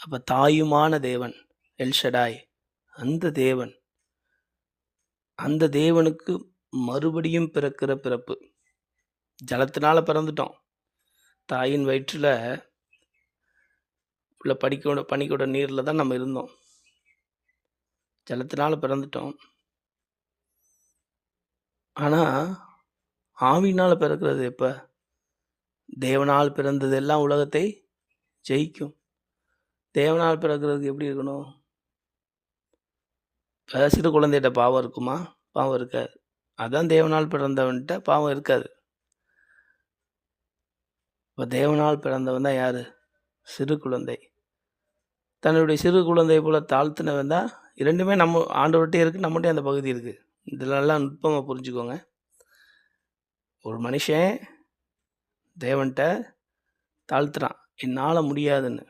அப்போ தாயுமான தேவன் எல்ஷடாய் அந்த தேவன். அந்த தேவனுக்கு மறுபடியும் பிறக்கிற பிறப்பு. ஜலத்தினால் பிறந்துட்டோம். தாயின் வயிற்றில் உள்ள படிக்கூட பனிக்கூட நீரில் தான் நம்ம இருந்தோம். ஜலத்தினால் பிறந்துட்டோம். ஆனால் ஆவினால் பிறக்கிறது எப்போ? தேவனால் பிறந்தது எல்லாம் உலகத்தை ஜெயிக்கும். தேவனால் பிறக்கிறது எப்படி இருக்கணும்? இப்போ சிறு குழந்தைகிட்ட பாவம் இருக்குமா? பாவம் இருக்காது. அதான் தேவனால் பிறந்தவன்கிட்ட பாவம் இருக்காது. இப்போ தேவனால் பிறந்தவன் தான் யார்? சிறு குழந்தை. தன்னுடைய சிறு குழந்தை போல் தாழ்த்தினவன் தான் இரண்டுமே நம்ம ஆண்டவர்கிட்டே இருக்குது நம்மகிட்டே அந்த பகுதி இருக்குது இதெல்லாம் நுட்பமாக புரிஞ்சுக்கோங்க. ஒரு மனுஷன் தேவன்கிட்ட தாழ்த்துறான். என்னால் முடியாதுன்னு.